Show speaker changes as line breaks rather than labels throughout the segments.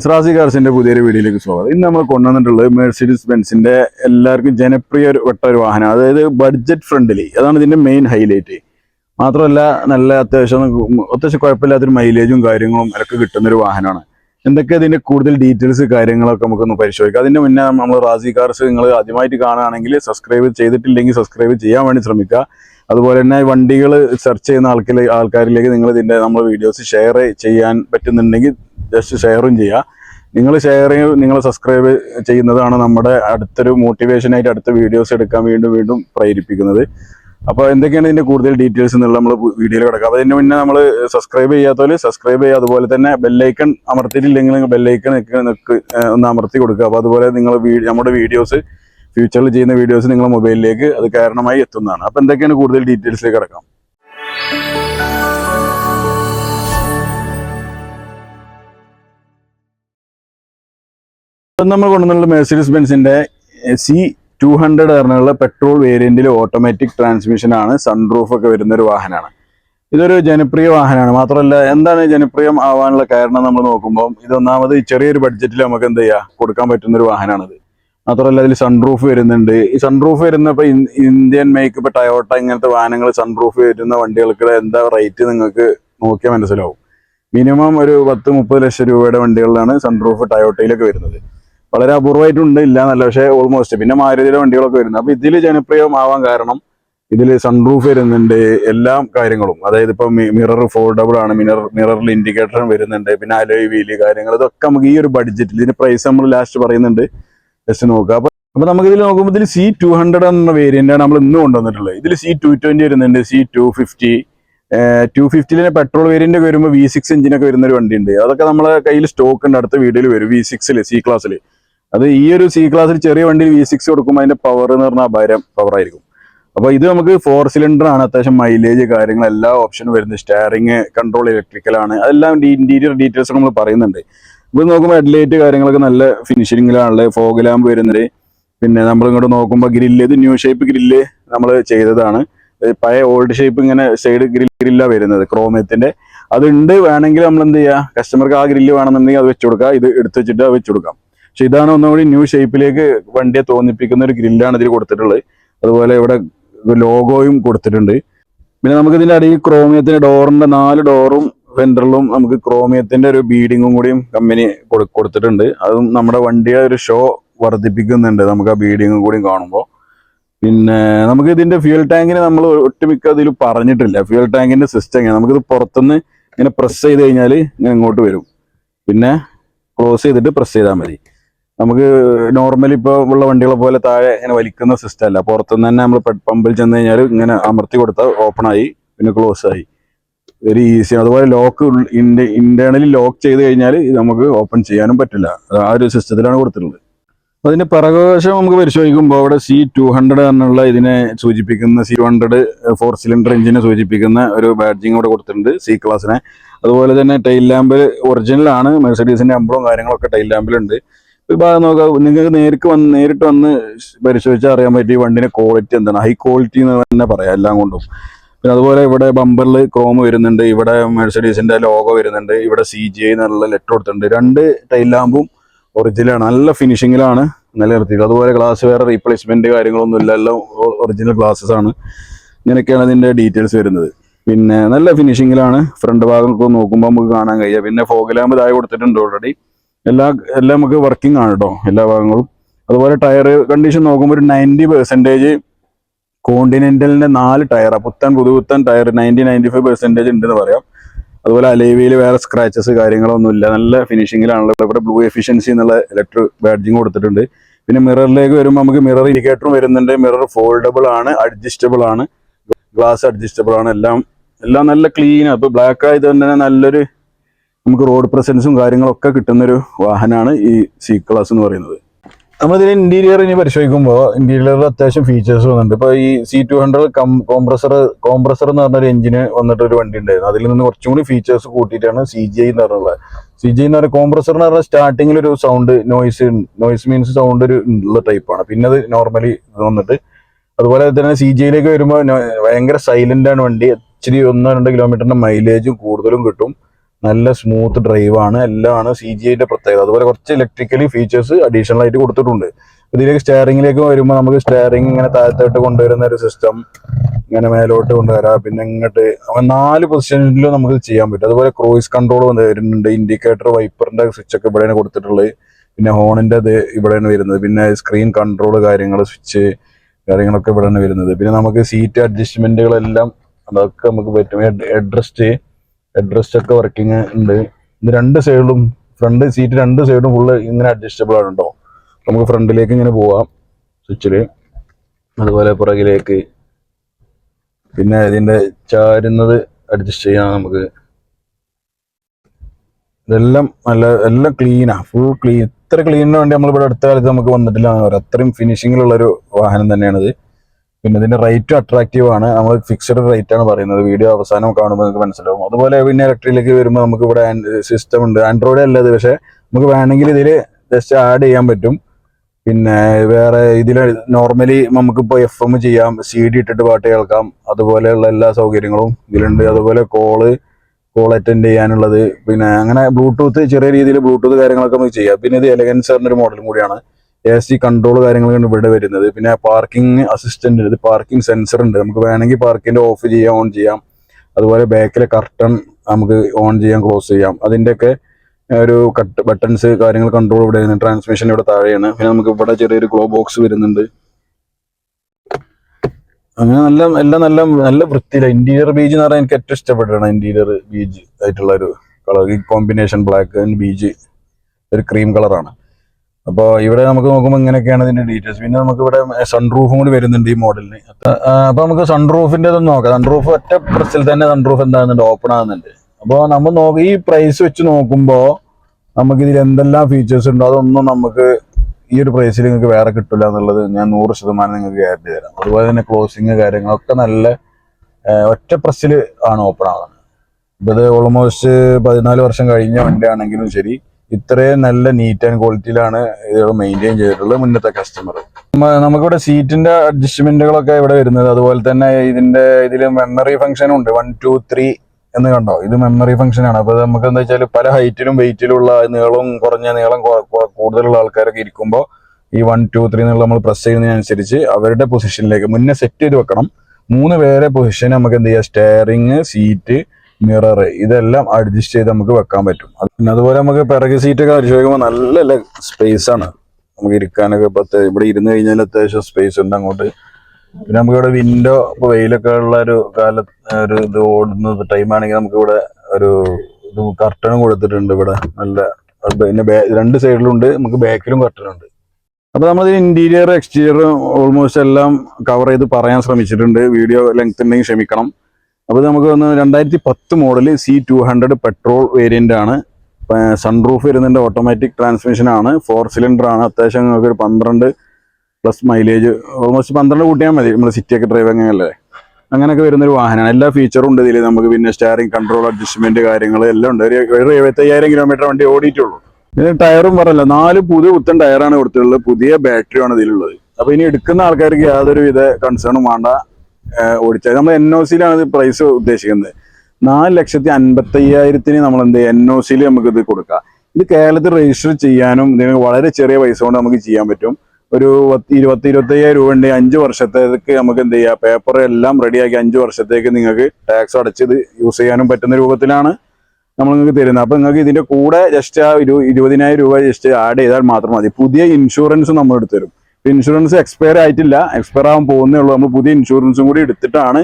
Friends Razi കാർസിന്റെ പുതിയൊരു വീഡിയോയിലേക്ക് സ്വാഗതം. ഇന്ന് നമ്മൾ കൊണ്ടുവന്നിട്ടുള്ളത് മെഴ്സിഡീസ് ബെൻസിന്റെ എല്ലാവർക്കും ജനപ്രിയ ഒരു വെട്ട ഒരു വാഹനം. അതായത് ബഡ്ജറ്റ് ഫ്രണ്ട്ലി അതാണ് ഇതിന്റെ മെയിൻ ഹൈലൈറ്റ് മാത്രമല്ല നല്ല അത്യാവശ്യം അത്യാവശ്യം കുഴപ്പമില്ലാത്തൊരു മൈലേജും കാര്യങ്ങളും ഒക്കെ കിട്ടുന്ന ഒരു വാഹനമാണ്. എന്തൊക്കെ ഇതിന്റെ കൂടുതൽ ഡീറ്റെയിൽസ് കാര്യങ്ങളൊക്കെ നമുക്കൊന്ന് പരിശോധിക്കാം. അതിന്റെ മുന്നേ നമ്മൾ റാസി കാർസ് നിങ്ങൾ ആദ്യമായിട്ട് കാണുകയാണെങ്കിൽ സബ്സ്ക്രൈബ് ചെയ്തിട്ടില്ലെങ്കിൽ സബ്സ്ക്രൈബ് ചെയ്യാൻ വേണ്ടി ശ്രമിക്കുക. അതുപോലെ തന്നെ വണ്ടികൾ സെർച്ച് ചെയ്യുന്ന ആൾക്കാർ ആൾക്കാരിലേക്ക് നിങ്ങൾ ഇതിന്റെ നമ്മൾ വീഡിയോസ് ഷെയർ ചെയ്യാൻ പറ്റുന്നുണ്ടെങ്കിൽ ജസ്റ്റ് ഷെയറും ചെയ്യുക നിങ്ങൾ ഷെയർ നിങ്ങൾ സബ്സ്ക്രൈബ് ചെയ്യുന്നതാണ് നമ്മുടെ അടുത്തൊരു മോട്ടിവേഷനായിട്ട് അടുത്ത വീഡിയോസ് എടുക്കാൻ വീണ്ടും വീണ്ടും പ്രേരിപ്പിക്കുന്നത്. അപ്പോൾ എന്തൊക്കെയാണ് ഇതിന്റെ കൂടുതൽ ഡീറ്റെയിൽസ് എന്നുള്ള നമ്മൾ വീഡിയോയിൽ കിടക്കുക. അപ്പോൾ അതിന് മുന്നേ നമ്മൾ സബ്സ്ക്രൈബ് ചെയ്യാത്തവർ സബ്സ്ക്രൈബ് ചെയ്യുക. അതുപോലെ തന്നെ ബെല്ലൈക്കൺ അമർത്തിയിട്ടില്ലെങ്കിൽ ബെല്ലൈക്കൺ നിൽക്ക് ഒന്ന് അമർത്തി കൊടുക്കുക. അപ്പോൾ അതുപോലെ നിങ്ങൾ നമ്മുടെ വീഡിയോസ് ഫ്യൂച്ചറിൽ ചെയ്യുന്ന വീഡിയോസ് നിങ്ങളുടെ മൊബൈലിലേക്ക് അത് കാരണമായി എത്തുന്നതാണ്. അപ്പോൾ എന്തൊക്കെയാണ് കൂടുതൽ ഡീറ്റെയിൽസിലേക്ക് കിടക്കാം? നമ്മൾ കൊണ്ടുവന്നുള്ള മെഴ്സിഡീസ് ബെൻസിന്റെ സി ടു ഹൺഡ്രഡ് പറഞ്ഞുള്ള പെട്രോൾ വേരിയന്റിൽ ഓട്ടോമാറ്റിക് ട്രാൻസ്മിഷൻ ആണ്. സൺറൂഫ് ഒക്കെ വരുന്ന ഒരു വാഹനമാണ്. ഇതൊരു ജനപ്രിയ വാഹനമാണ്. മാത്രമല്ല എന്താണ് ജനപ്രിയം ആവാനുള്ള കാരണം നമ്മൾ നോക്കുമ്പോൾ ഇതൊന്നാമത് ചെറിയൊരു ബഡ്ജറ്റിൽ നമുക്ക് എന്ത് ചെയ്യാം? കൊടുക്കാൻ പറ്റുന്ന ഒരു വാഹനമാണിത്. മാത്രമല്ല അതിൽ സൺറൂഫ് വരുന്നുണ്ട്. ഈ സൺറൂഫ് വരുന്ന ഇപ്പൊ ഇന്ത്യൻ മേക്ക് ഇപ്പൊ ടയോട്ട ഇങ്ങനത്തെ വാഹനങ്ങൾ സൺറൂഫ് വരുന്ന വണ്ടികൾക്ക് എന്താ റേറ്റ് നിങ്ങൾക്ക് നോക്കിയാൽ മനസ്സിലാവും. മിനിമം ഒരു പത്ത് മുപ്പത് ലക്ഷം രൂപയുടെ വണ്ടികളിലാണ് സൺറൂഫ് ടയോട്ടയിലൊക്കെ വരുന്നത്. വളരെ അപൂർവമായിട്ടുണ്ട് ഇല്ല എന്നല്ല പക്ഷേ ഓൾമോസ്റ്റ് പിന്നെ മാരുതിയുടെ വണ്ടികളൊക്കെ വരുന്നത്. അപ്പൊ ഇതിൽ ജനപ്രിയമാവാൻ കാരണം ഇതിൽ സൺറൂഫ് വരുന്നുണ്ട് എല്ലാ കാര്യങ്ങളും. അതായത് ഇപ്പൊ മിറർ ഫോൾഡബിൾ ആണ് മിറർ മിററിൽ ഇൻഡിക്കേറ്റർ വരുന്നുണ്ട് പിന്നെ അലോയ് വീൽ കാര്യങ്ങൾ ഇതൊക്കെ നമുക്ക് ഈ ഒരു ബഡ്ജറ്റിൽ ഇതിന് പ്രൈസ് നമ്മൾ ലാസ്റ്റ് പറയുന്നുണ്ട്. ജസ്റ്റ് നോക്കുക. അപ്പൊ അപ്പൊ നമുക്ക് ഇതിൽ നോക്കുമ്പോൾ ഇതിൽ സി ടു ഹൺഡ്രഡ് എന്ന വേരിയന്റ് ആണ് നമ്മൾ ഇന്ന് കൊണ്ടുവന്നിട്ടുള്ളത്. ഇതിൽ സി ടു ട്വന്റി വരുന്നുണ്ട് സി ടു ഫിഫ്റ്റി ടു ഫിഫ്റ്റിലെ പെട്രോൾ വേരിയന്റ് ഒക്കെ വരുമ്പോൾ വി സിക്സ് എഞ്ചിനൊക്കെ വരുന്ന ഒരു വണ്ടി ഉണ്ട് അതൊക്കെ നമ്മളെ കയ്യിൽ സ്റ്റോക്ക് ഉണ്ട്. അടുത്ത വീഡിയോയിൽ വരും വി സിക്സിൽ സി ക്ലാസ്സിൽ അത് ഈ ഒരു സി ക്ലാസ്സിൽ ചെറിയ വണ്ടിയിൽ വി സിക്സ് കൊടുക്കുമ്പോൾ അതിന്റെ പവർ എന്ന് പറഞ്ഞാൽ അപാരം പവർ ആയിരിക്കും. അപ്പൊ ഇത് നമുക്ക് ഫോർ സിലിണ്ടർ ആണ്. അത്യാവശ്യം മൈലേജ് കാര്യങ്ങൾ എല്ലാ ഓപ്ഷനും വരുന്നത്. സ്റ്റാറിങ് കൺട്രോൾ ഇലക്ട്രിക്കൽ ആണ്. അതെല്ലാം ഇന്റീരിയർ ഡീറ്റെയിൽസ് നമ്മൾ പറയുന്നുണ്ട്. ഇത് നോക്കുമ്പോൾ ഹെഡ്ലൈറ്റ് കാര്യങ്ങളൊക്കെ നല്ല ഫിനിഷിങ്ങിലാണുള്ളത് ഫോഗ് ലാമ്പ് വരുന്നത്. പിന്നെ നമ്മൾ ഇങ്ങോട്ട് നോക്കുമ്പോൾ ഗ്രില്ല് ഇത് ന്യൂ ഷേപ്പ് ഗ്രില്ല് നമ്മൾ ചെയ്തതാണ്. പഴയ ഓൾഡ് ഷേപ്പ് ഇങ്ങനെ സൈഡ് ഗ്രിൽ ഗ്രില്ലാണ് വരുന്നത് ക്രോമത്തിന്റെ അതുണ്ട് വേണമെങ്കിൽ നമ്മൾ എന്ത് ചെയ്യുക കസ്റ്റമർക്ക് ആ ഗ്രില്ല് വേണമെന്നുണ്ടെങ്കിൽ അത് വെച്ചുകൊടുക്കാം ഇത് എടുത്ത് വെച്ചിട്ട് അത് വെച്ചുകൊടുക്കാം പക്ഷെ ഇതാണ് ഒന്നുകൂടി ന്യൂ ഷേപ്പിലേക്ക് വണ്ടിയെ തോന്നിപ്പിക്കുന്ന ഒരു ഗ്രില്ലാണ് ഇതിൽ കൊടുത്തിട്ടുള്ളത്. അതുപോലെ ഇവിടെ ലോഗോയും കൊടുത്തിട്ടുണ്ട്. പിന്നെ നമുക്ക് ഇതിന്റെ അടിയിൽ ക്രോമിയത്തിന്റെ ഡോറിന്റെ നാല് ഡോറും ഫെൻഡറിലും നമുക്ക് ക്രോമിയത്തിന്റെ ഒരു ബീഡിങ്ങും കൂടിയും കമ്പനി കൊടുത്തിട്ടുണ്ട്. അതും നമ്മുടെ വണ്ടിയെ ഒരു ഷോ വർദ്ധിപ്പിക്കുന്നുണ്ട്. നമുക്ക് ആ ബീഡിങ്ങും കൂടിയും കാണുമ്പോൾ പിന്നെ നമുക്ക് ഇതിന്റെ ഫ്യൂൽ ടാങ്കിന് നമ്മൾ ഒട്ടുമിക്ക അതിൽ പറഞ്ഞിട്ടില്ല. ഫ്യൂൽ ടാങ്കിന്റെ സിസ്റ്റം നമുക്കിത് പുറത്തുനിന്ന് ഇങ്ങനെ പ്രസ് ചെയ്ത് കഴിഞ്ഞാൽ ഇങ്ങനെ ഇങ്ങോട്ട് വരും. പിന്നെ ക്ലോസ് ചെയ്തിട്ട് പ്രസ് ചെയ്താൽ മതി. നമുക്ക് നോർമലി ഇപ്പോൾ ഉള്ള വണ്ടികളെ പോലെ താഴെ ഇങ്ങനെ വലിക്കുന്ന സിസ്റ്റം അല്ല. പുറത്തുനിന്ന് തന്നെ നമ്മൾ പമ്പിൽ ചെന്ന് കഴിഞ്ഞാൽ ഇങ്ങനെ അമർത്തി കൊടുത്താൽ ഓപ്പൺ ആയി. പിന്നെ ക്ലോസ് ആയി. വെരി ഈസി അതുപോലെ ലോക്ക് ഇന്റേണലി ലോക്ക് ചെയ്ത് കഴിഞ്ഞാൽ നമുക്ക് ഓപ്പൺ ചെയ്യാനും പറ്റില്ല. ആ ഒരു സിസ്റ്റത്തിലാണ് കൊടുത്തിട്ടുള്ളത്. അതിന്റെ പിറകുവശം നമുക്ക് പരിശോധിക്കുമ്പോൾ അവിടെ സി ടു ഹൺഡ്രഡ് എന്നുള്ള ഇതിനെ സൂചിപ്പിക്കുന്ന സി ഹൺഡ്രഡ് ഫോർ സിലിണ്ടർ എഞ്ചിനെ സൂചിപ്പിക്കുന്ന ഒരു ബാഡ്ജിങ് ഇവിടെ കൊടുത്തിട്ടുണ്ട് സി ക്ലാസ്സിനെ അതുപോലെ തന്നെ ടൈൽ ലാമ്പ് ഒറിജിനൽ ആണ്. അമ്പളവും അമ്പളും കാര്യങ്ങളൊക്കെ ടൈൽ ലാമ്പിലുണ്ട് ഒരു ഭാഗം നോക്കാം നിങ്ങൾക്ക് നേരിട്ട് വന്ന് നേരിട്ട് വന്ന് പരിശോധിച്ചാൽ അറിയാൻ പറ്റും ഈ വണ്ടിന്റെ ക്വാളിറ്റി എന്താണ്? ഹൈ ക്വാളിറ്റി എന്ന് തന്നെ പറയാം എല്ലാം കൊണ്ടും. പിന്നെ അതുപോലെ ഇവിടെ ബമ്പറിൽ ക്രോം വരുന്നുണ്ട് ഇവിടെ മെഴ്സഡീസിന്റെ ലോഗോ വരുന്നുണ്ട് ഇവിടെ സി ജി ഐ എന്നുള്ള ലെറ്റർ കൊടുത്തിട്ടുണ്ട്. രണ്ട് ടൈൽ ലാമ്പും ഒറിജിനലാണ് നല്ല ഫിനിഷിങ്ങിലാണ് നിലനിർത്തിയത്. അതുപോലെ ഗ്ലാസ് വേറെ റീപ്ലേസ്മെന്റ് കാര്യങ്ങളൊന്നും ഇല്ല എല്ലാം ഒറിജിനൽ ഗ്ലാസ്സസ് ആണ്. ഇങ്ങനെയൊക്കെയാണ് അതിന്റെ ഡീറ്റെയിൽസ് വരുന്നത്. പിന്നെ നല്ല ഫിനിഷിങ്ങിലാണ് ഫ്രണ്ട് ഭാഗമൊക്കെ നോക്കുമ്പോൾ നമുക്ക് കാണാൻ കഴിയുക പിന്നെ ഫോഗ് ലാമ്പ് ഇതായി കൊടുത്തിട്ടുണ്ട് ഓൾറെഡി എല്ലാ എല്ലാം നമുക്ക് വർക്കിംഗ് ആണ് കേട്ടോ എല്ലാ ഭാഗങ്ങളും. അതുപോലെ ടയർ കണ്ടീഷൻ നോക്കുമ്പോൾ ഒരു നയന്റി പെർസെന്റേജ് കോണ്ടിനെന്റലിന്റെ നാല് ടയർ പുത്തൻ പുതുപുത്തൻ tyre ninety ninety five percentage ഉണ്ടെന്ന് പറയാം. അതുപോലെ അലേവിയിൽ വേറെ സ്ക്രാച്ചസ് കാര്യങ്ങളൊന്നും ഇല്ല നല്ല ഫിനിഷിങ്ങിലാണല്ലോ ഇവിടെ ബ്ലൂ എഫിഷ്യൻസി എന്നുള്ള ഇലക്ട്രിക് ബാഡ്ജിങ് കൊടുത്തിട്ടുണ്ട്. പിന്നെ മിററിലേക്ക് വരുമ്പോൾ നമുക്ക് മിറർ ഇൻഡിക്കേറ്ററും വരുന്നുണ്ട്. മിറർ ഫോൾഡബിൾ ആണ് അഡ്ജസ്റ്റബിൾ ആണ്. ഗ്ലാസ് അഡ്ജസ്റ്റബിൾ ആണ്. എല്ലാം എല്ലാം നല്ല ക്ലീൻ അപ്പോൾ ബ്ലാക്ക് ആയത് തന്നെ നല്ലൊരു നമുക്ക് റോഡ് പ്രസൻസും കാര്യങ്ങളൊക്കെ കിട്ടുന്നൊരു വാഹനമാണ് ഈ സി ക്ലാസ് എന്ന് പറയുന്നത്. നമ്മളിതിന് ഇന്റീരിയർ ഇനി പരിശോധിക്കുമ്പോൾ ഇന്റീരിയറിൽ അത്യാവശ്യം ഫീച്ചേഴ്സ് വന്നിട്ടുണ്ട്. ഇപ്പൊ ഈ C two hundred compressor compressor എന്ന് പറഞ്ഞൊരു എഞ്ചിന് വന്നിട്ട് ഒരു വണ്ടി ഉണ്ടായിരുന്നു അതിൽ നിന്ന് കുറച്ചും കൂടി ഫീച്ചേഴ്സ് കൂട്ടിയിട്ടാണ് സി ജി ഐ എന്ന് പറഞ്ഞുള്ളത്. സി ജി എന്ന് പറഞ്ഞാൽ കോംപ്രസർ എന്ന് പറഞ്ഞാൽ സ്റ്റാർട്ടിങ്ങിൽ ഒരു sound noise noise means sound ഒരു ഉള്ള ടൈപ്പാണ് പിന്നെ അത് നോർമലി വന്നിട്ട് അതുപോലെ തന്നെ സി ജി ഐയിലേക്ക് വരുമ്പോൾ ഭയങ്കര സൈലന്റ് ആണ് വണ്ടി. ഇച്ചിരി ഒന്നോ രണ്ടോ കിലോമീറ്ററിന്റെ മൈലേജും കൂടുതലും കിട്ടും. നല്ല സ്മൂത്ത് ഡ്രൈവ് ആണ്. എല്ലാമാണ് സി ജി ഐന്റെ പ്രത്യേകത. അതുപോലെ കുറച്ച് ഇലക്ട്രിക്കലി ഫീച്ചേഴ്സ് അഡീഷണൽ ആയിട്ട് കൊടുത്തിട്ടുണ്ട്. ഇതിലേക്ക് സ്റ്റെയറിംഗിലേക്ക് വരുമ്പോൾ നമുക്ക് സ്റ്റെയറിംഗ് ഇങ്ങനെ താഴത്തോട്ട് കൊണ്ടുവരുന്ന ഒരു സിസ്റ്റം ഇങ്ങനെ മേലോട്ട് കൊണ്ടുവരാം. പിന്നെ ഇങ്ങോട്ട് നാല് പൊസിഷനിലും നമുക്ക് ചെയ്യാൻ പറ്റും. അതുപോലെ ക്രൂയിസ് കൺട്രോൾ വരുന്നുണ്ട്. ഇൻഡിക്കേറ്റർ വൈപ്പറിന്റെ സ്വിച്ച് ഒക്കെ ഇവിടെയാണ് കൊടുത്തിട്ടുള്ളത്. പിന്നെ ഹോണിന്റെ അത് ഇവിടെയാണ് വരുന്നത്. പിന്നെ സ്ക്രീൻ കൺട്രോൾ കാര്യങ്ങൾ സ്വിച്ച് കാര്യങ്ങളൊക്കെ ഇവിടെയാണ് വരുന്നത്. പിന്നെ നമുക്ക് സീറ്റ് അഡ്ജസ്റ്റ്മെന്റുകളെല്ലാം അതൊക്കെ നമുക്ക് പറ്റും. ഹെഡ്രസ്റ്റ് ഹെഡ്രസ്റ്റ് ഒക്കെ വർക്കിംഗ് ഉണ്ട്. ഇത് രണ്ട് സൈഡിലും ഫ്രണ്ട് സീറ്റ് രണ്ട് സൈഡും ഫുള്ള് ഇങ്ങനെ അഡ്ജസ്റ്റബിൾ ആണ് നമുക്ക് ഫ്രണ്ടിലേക്ക് ഇങ്ങനെ പോവാം സ്വിച്ചിൽ അതുപോലെ പുറകിലേക്ക്. പിന്നെ ഇതിന്റെ ചാരുന്നത് അഡ്ജസ്റ്റ് ചെയ്യാം നമുക്ക്. ഇതെല്ലാം നല്ല എല്ലാം ക്ലീനാ ഫുൾ ക്ലീൻ ഇത്ര ക്ലീനിന് വേണ്ടി നമ്മളിവിടെ അടുത്ത കാലത്ത് നമുക്ക് വന്നിട്ടില്ല അത്രയും ഫിനിഷിങ്ങിലുള്ളൊരു വാഹനം തന്നെയാണിത്. പിന്നെ ഇതിന്റെ റേറ്റും അട്രാക്റ്റീവ് ആണ്. നമ്മൾ ഫിക്സഡ് റേറ്റ് ആണ് പറയുന്നത്. വീഡിയോ അവസാനം കാണുമ്പോൾ നിങ്ങൾക്ക് മനസ്സിലാവും. അതുപോലെ പിന്നെ ഇലക്ട്രിക്കിലേക്ക് വരുമ്പോൾ നമുക്ക് ഇവിടെ സിസ്റ്റം ഉണ്ട്. ആൻഡ്രോയിഡ് അല്ല ഇത്. പക്ഷേ നമുക്ക് വേണമെങ്കിൽ ഇതിൽ ജസ്റ്റ് ആഡ് ചെയ്യാൻ പറ്റും. പിന്നെ വേറെ ഇതിൽ നോർമലി നമുക്കിപ്പോൾ എഫ് എം ചെയ്യാം. സി ഡി ഇട്ടിട്ട് പാട്ട് കേൾക്കാം. അതുപോലെയുള്ള എല്ലാ സൗകര്യങ്ങളും ഇതിലുണ്ട്. അതുപോലെ കോൾ കോൾ അറ്റൻഡ് ചെയ്യാനുള്ളത്. പിന്നെ അങ്ങനെ ബ്ലൂടൂത്ത് ചെറിയ രീതിയിൽ ബ്ലൂടൂത്ത് കാര്യങ്ങളൊക്കെ നമുക്ക് ചെയ്യാം. പിന്നെ ഇത് എലഗൻസ് ഒരു മോഡലും കൂടിയാണ്. എ സി കൺട്രോൾ കാര്യങ്ങളാണ് ഇവിടെ വരുന്നത്. പിന്നെ പാർക്കിംഗ് അസിസ്റ്റന്റ് ഉണ്ട്. പാർക്കിംഗ് സെൻസർ ഉണ്ട്. നമുക്ക് വേണമെങ്കിൽ പാർക്കിന്റെ ഓഫ് ചെയ്യാം ഓൺ ചെയ്യാം. അതുപോലെ ബാക്കിലെ കർട്ടൺ നമുക്ക് ഓൺ ചെയ്യാം ക്ലോസ് ചെയ്യാം. അതിന്റെയൊക്കെ ഒരു കട്ട് ബട്ടൺസ് കാര്യങ്ങൾ കൺട്രോൾ ഇവിടെ വരുന്നത് ട്രാൻസ്മിഷൻ ഇവിടെ താഴെയാണ്. പിന്നെ നമുക്ക് ഇവിടെ ചെറിയൊരു ഗ്ലോ ബോക്സ് വരുന്നുണ്ട്. അങ്ങനെ നല്ല എല്ലാം നല്ല നല്ല വൃത്തിയില്ല ഇന്റീരിയർ ബീജ് എന്ന് പറഞ്ഞാൽ എനിക്ക് ഏറ്റവും ഇഷ്ടപ്പെട്ടാണ് ഇന്റീരിയർ ബീജ് ആയിട്ടുള്ള ഒരു കളർ ഈ കോമ്പിനേഷൻ ബ്ലാക്ക് ആൻഡ് ബീജ് ഒരു ക്രീം കളറാണ് അപ്പോൾ ഇവിടെ നമുക്ക് നോക്കുമ്പോൾ ഇങ്ങനെയൊക്കെയാണ് ഇതിന്റെ ഡീറ്റെയിൽസ് പിന്നെ നമുക്ക് ഇവിടെ സൺ റൂഫും കൂടി വരുന്നുണ്ട് ഈ മോഡലിന് അപ്പോൾ നമുക്ക് സൺ സൺറൂഫിന്റെ ഇതൊന്ന് നോക്കാം. സൺ റൂഫ് ഒറ്റ പ്രസിൽ തന്നെ സൺ റൂഫ് എന്താകുന്നുണ്ട്? ഓപ്പൺ ആകുന്നുണ്ട്. അപ്പോൾ നമ്മൾ നോക്കി ഈ പ്രൈസ് വെച്ച് നോക്കുമ്പോൾ നമുക്ക് ഇതിൽ എന്തെല്ലാം ഫീച്ചേഴ്സ് ഉണ്ടോ? അതൊന്നും നമുക്ക് ഈ ഒരു പ്രൈസിൽ നിങ്ങൾക്ക് വേറെ കിട്ടില്ല എന്നുള്ളത് ഞാൻ നൂറ് ശതമാനം നിങ്ങൾക്ക് ഗ്യാരണ്ടി തരാം. അതുപോലെ തന്നെ ക്ലോസിങ് കാര്യങ്ങളൊക്കെ നല്ല ഒറ്റ പ്രസ്സിൽ ആണ് ഓപ്പൺ ആവുന്നത്. ഇപ്പം ഇത് ഓൾമോസ്റ്റ് പതിനാല് വർഷം കഴിഞ്ഞ വണ്ടിയാണെങ്കിലും ശരി. ഇത്രയും നല്ല നീറ്റ് ആൻഡ് ക്വാളിറ്റിയിലാണ് ഇത് മെയിന്റെയിൻ ചെയ്തിട്ടുള്ളത് മുന്നത്തെ കസ്റ്റമർ നമുക്കിവിടെ സീറ്റിന്റെ അഡ്ജസ്റ്റ്മെന്റുകളൊക്കെ ഇവിടെ വരുന്നത്. അതുപോലെ തന്നെ ഇതിന്റെ ഇതിൽ മെമ്മറി ഫംഗ്ഷനും ഉണ്ട്. വൺ ടു ത്രീ എന്ന് കണ്ടോ? ഇത് മെമ്മറി ഫംഗ്ഷൻ അപ്പോൾ അപ്പൊ നമുക്ക് എന്താ വെച്ചാൽ പല ഹൈറ്റിലും വെയിറ്റിലുള്ള നീളവും കുറഞ്ഞ നീളം കൂടുതലുള്ള ആൾക്കാരൊക്കെ ഇരിക്കുമ്പോൾ ഈ വൺ ടു ത്രീ എന്നുള്ള നമ്മൾ പ്രസ് ചെയ്യുന്നതിനനുസരിച്ച് അവരുടെ പൊസിഷനിലേക്ക് മുന്നേ സെറ്റ് ചെയ്ത് വെക്കണം. മൂന്ന് പേരെ പൊസിഷൻ നമുക്ക് എന്ത് ചെയ്യാം? സ്റ്റെയറിങ് സീറ്റ് മിറർ ഇതെല്ലാം അഡ്ജസ്റ്റ് ചെയ്ത് നമുക്ക് വെക്കാൻ പറ്റും. പിന്നെ അതുപോലെ നമുക്ക് പിറകു സീറ്റ് ഒക്കെ പരിശോധിക്കുമ്പോൾ നല്ല സ്പേസ് ആണ്. നമുക്ക് ഇരിക്കാനൊക്കെ ഇപ്പൊ ഇവിടെ ഇരുന്ന് കഴിഞ്ഞാൽ അത്യാവശ്യം സ്പേസ് ഉണ്ട് അങ്ങോട്ട്. പിന്നെ നമുക്ക് ഇവിടെ വിൻഡോ ഇപ്പൊ വെയിലൊക്കെ ഉള്ള ഒരു കാല ഒരു ഇത് ഓടുന്ന ടൈം ആണെങ്കിൽ നമുക്ക് ഇവിടെ ഒരു ഇത് കർട്ടനും കൊടുത്തിട്ടുണ്ട് ഇവിടെ. നല്ല പിന്നെ രണ്ട് സൈഡിലുണ്ട് നമുക്ക് ബാക്കിലും കർട്ടൻ ഉണ്ട്. അപ്പൊ നമ്മൾ ഇന്റീരിയർ എക്സ്റ്റീരിയർ ഓൾമോസ്റ്റ് എല്ലാം കവർ ചെയ്ത് പറയാൻ ശ്രമിച്ചിട്ടുണ്ട്. വീഡിയോ ലെങ്ത് ഉണ്ടെങ്കിൽ ക്ഷമിക്കണം. അപ്പോൾ നമുക്ക് വന്ന് രണ്ടായിരത്തി പത്ത് model C two hundred petrol variant ആണ്. സൺറൂഫ് വരുന്നുണ്ട് ഓട്ടോമാറ്റിക് ട്രാൻസ്മിഷൻ ആണ്. ഫോർ സിലിണ്ടർ ആണ്. അത്യാവശ്യം നമുക്ക് ഒരു പന്ത്രണ്ട് പ്ലസ് മൈലേജ് ഓൾമോസ്റ്റ് പന്ത്രണ്ട് കൂട്ടിയാൽ മതി. നമ്മൾ സിറ്റി ഒക്കെ ഡ്രൈവ് അങ്ങനെയല്ലേ? അങ്ങനെയൊക്കെ വരുന്നൊരു വാഹനമാണ്. എല്ലാ ഫീച്ചറും ഉണ്ട് ഇതിൽ നമുക്ക് പിന്നെ സ്റ്റാറിംഗ് കൺട്രോൾ അഡ്ജസ്റ്റ്മെന്റ് കാര്യങ്ങൾ എല്ലാം ഉണ്ട്. ഒരു ഒരു എഴുപത്തയ്യായിരം കിലോമീറ്റർ വണ്ടി ഓടിയിട്ടുള്ളൂ. ഇതിന് ടയറും പറയല്ല നാല് പുതിയ പുത്തൻ ടയറാണ് കൊടുത്തിട്ടുള്ളത്. പുതിയ ബാറ്ററിയാണ് ഇതിലുള്ളത്. അപ്പോൾ ഇനി എടുക്കുന്ന ആൾക്കാർക്ക് യാതൊരു വിധ കൺസേണും വേണ്ട. ഓടിച്ചാൽ നമ്മൾ എൻ ഒ സിയിലാണ് ഇത് പ്രൈസ് ഉദ്ദേശിക്കുന്നത്. നാല് ലക്ഷത്തി അൻപത്തി അയ്യായിരത്തിന് നമ്മൾ എന്ത് എൻ ഒ സിയിൽ നമുക്ക് ഇത് കൊടുക്കാം. ഇത് കേരളത്തിൽ രജിസ്റ്റർ ചെയ്യാനും ഇതിന് വളരെ ചെറിയ പൈസ കൊണ്ട് നമുക്ക് ചെയ്യാൻ പറ്റും. ഒരു പത്ത് ഇരുപത്തി ഇരുപത്തി അയ്യായിരം രൂപ ഉണ്ട്. അഞ്ച് വർഷത്തേക്ക് നമുക്ക് എന്ത് ചെയ്യാം? പേപ്പർ എല്ലാം റെഡിയാക്കി അഞ്ച് വർഷത്തേക്ക് നിങ്ങൾക്ക് ടാക്സ് അടച്ചത് യൂസ് ചെയ്യാനും പറ്റുന്ന രൂപത്തിലാണ് നമ്മൾ നിങ്ങൾക്ക് തരുന്നത്. അപ്പൊ നിങ്ങൾക്ക് ഇതിന്റെ കൂടെ ജസ്റ്റ് ആ ഇരു ഇരുപതിനായിരം രൂപ ജസ്റ്റ് ആഡ് ചെയ്താൽ മാത്രം മതി. പുതിയ ഇൻഷുറൻസ് നമ്മൾ എടുത്തു തരും. ഇൻഷുറൻസ് എക്സ്പയർ ആയിട്ടില്ല. എക്സ്പയർ ആവാൻ പോകുന്നേ ഉള്ളൂ. നമ്മൾ പുതിയ ഇൻഷുറൻസും കൂടി എടുത്തിട്ടാണ്.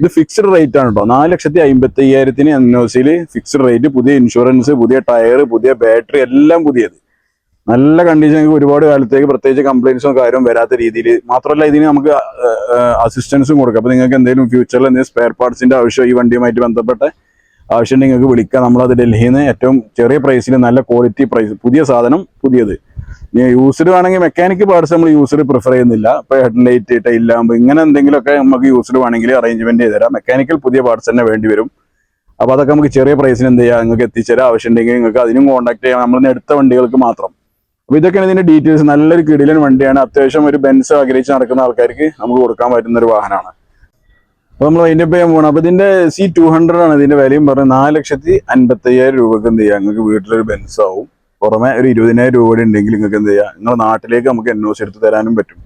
ഇത് ഫിക്സ്ഡ് റേറ്റ് ആണ് കേട്ടോ. നാല് ലക്ഷത്തി അമ്പത്തി അയ്യായിരത്തിന് എൻ ഒ സിയിൽ ഫിക്സ്ഡ് റേറ്റ്. പുതിയ ഇൻഷുറൻസ് പുതിയ ടയർ പുതിയ ബാറ്ററി എല്ലാം പുതിയത്. നല്ല കണ്ടീഷൻ ഒരുപാട് കാലത്തേക്ക് പ്രത്യേകിച്ച് കംപ്ലയിൻസും കാര്യവും വരാത്ത രീതിയിൽ മാത്രമല്ല ഇതിന് നമുക്ക് അസിസ്റ്റൻസും കൊടുക്കാം. അപ്പോൾ നിങ്ങൾക്ക് എന്തെങ്കിലും ഫ്യൂച്ചറിൽ എന്തെങ്കിലും സ്പെയർ പാർട്സിന്റെ ആവശ്യം ഈ വണ്ടിയുമായിട്ട് ബന്ധപ്പെട്ട ആവശ്യം നിങ്ങൾക്ക് വിളിക്കാം. നമ്മളത് ഡൽഹിയിൽ നിന്ന് ഏറ്റവും ചെറിയ പ്രൈസിൽ നല്ല ക്വാളിറ്റി പ്രൈസ് പുതിയ സാധനം പുതിയത്. ഇനി യൂസ്ഡ് വേണമെങ്കിൽ മെക്കാനിക് പാർട്സ് നമ്മൾ യൂസ്ഡ് പ്രിഫർ ചെയ്യുന്നില്ല. ഇപ്പൊ ഹെഡ് ലൈറ്റ് ടൈൽ ലാമ്പ് ഇങ്ങനെ എന്തെങ്കിലുമൊക്കെ നമുക്ക് യൂസ്ഡ് വേണമെങ്കിൽ അറേഞ്ച്മെന്റ് ചെയ്ത് തരാം. മെക്കാനിക്കൽ പുതിയ പാർട്സ് തന്നെ വേണ്ടി വരും. അപ്പൊ അതൊക്കെ നമുക്ക് ചെറിയ പ്രൈസിന് എന്ത് ചെയ്യാം? നിങ്ങൾക്ക് എത്തിച്ചേരാം. ആവശ്യം ഉണ്ടെങ്കിൽ നിങ്ങൾക്ക് അതിനും കോൺടാക്ട് ചെയ്യാം. നമ്മൾ എടുത്ത വണ്ടികൾക്ക് മാത്രം. അപ്പൊ ഇതൊക്കെയാണ് ഇതിന്റെ ഡീറ്റെയിൽസ് നല്ലൊരു കിടിലൻ വണ്ടിയാണ്. അത്യാവശ്യം ഒരു ബെൻസ് ആഗ്രഹിച്ച് നടക്കുന്ന ആൾക്കാർക്ക് നമുക്ക് കൊടുക്കാൻ പറ്റുന്ന ഒരു വാഹനമാണ്. അപ്പൊ നമ്മൾ അതിന്റെ ചെയ്യാൻ പോകണം അപ്പൊ ഇതിന്റെ സി ടു ഹൺഡ്രഡ് ആണ് ഇതിന്റെ വിലയും പറഞ്ഞത്. നാല് ലക്ഷത്തി അൻപത്തി അയ്യായിരം രൂപക്ക് എന്ത് ചെയ്യാം? നിങ്ങൾക്ക് വീട്ടിലൊരു ബെൻസ് ആവും. പുറമെ ഒരു ഇരുപതിനായിരം രൂപ കൂടി ഉണ്ടെങ്കിൽ നിങ്ങൾക്ക് എന്ത് ചെയ്യാം? നിങ്ങളുടെ നാട്ടിലേക്ക് നമുക്ക് എൻ എടുത്ത് തരാനും പറ്റും.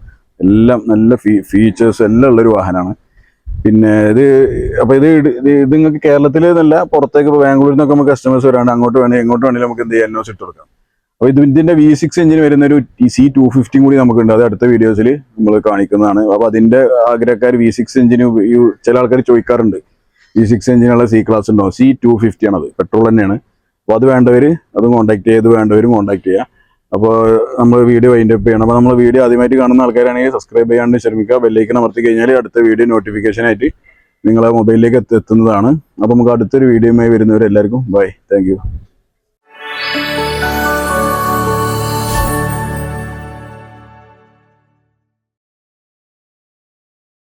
എല്ലാം നല്ല ഫീ ഫീച്ചേഴ്സ് എല്ലാം ഉള്ളൊരു വാഹനമാണ് പിന്നെ ഇത് അപ്പോൾ ഇത് ഇത് നിങ്ങൾക്ക് കേരളത്തിൽ നിന്നല്ല പുറത്തേക്ക് ഇപ്പോൾ ബാംഗ്ലൂരിൽ നിന്നൊക്കെ നമുക്ക് കസ്റ്റമേഴ്സ് വരാണ്ട് അങ്ങോട്ട് വേണമെങ്കിൽ എങ്ങോട്ട് വേണമെങ്കിലും നമുക്ക് എന്ത് ചെയ്യാം? എൻ ഇട്ട് കൊടുക്കാം. അപ്പോൾ ഇത് ഇതിന്റെ വി സിക്സ് എഞ്ചിന് വരുന്ന ഒരു സി ടു ഫിഫ്റ്റിയും കൂടി നമുക്കുണ്ട്. അത് അടുത്ത വീഡിയോസിൽ നമ്മൾ കാണിക്കുന്നതാണ്. അപ്പോൾ അതിന്റെ ആഗ്രഹക്കാർ വി സിക്സ് എഞ്ചിന് ചില ആൾക്കാർ ചോദിക്കാറുണ്ട്. വി സിക്സ് എഞ്ചിനുള്ള സി ക്ലാസ് ഉണ്ടോ? സി ടു ഫിഫ്റ്റി ആണത്. പെട്രോൾ തന്നെയാണ്. അപ്പോൾ അത് വേണ്ടവർ അതും കോൺടാക്ട് ചെയ്ത് വേണ്ടവരും കോൺടാക്ട് ചെയ്യുക. അപ്പോൾ നമ്മൾ വീഡിയോ വൈൻഡ് അപ്പ് ചെയ്യണം. അപ്പോൾ നമ്മൾ വീഡിയോ ആദ്യമായിട്ട് കാണുന്ന ആൾക്കാരാണെങ്കിൽ സബ്സ്ക്രൈബ് ചെയ്യാണ്ട് ശ്രമിക്കുക. ബെല്ലൈക്കൻ അമർത്തി കഴിഞ്ഞാൽ അടുത്ത വീഡിയോ നോട്ടിഫിക്കേഷൻ ആയിട്ട് നിങ്ങളെ മൊബൈലിലേക്ക് എത്തുന്നതാണ്. അപ്പോൾ നമുക്ക് അടുത്തൊരു വീഡിയോയുമായി വരുന്നവരെല്ലാവർക്കും ബൈ താങ്ക്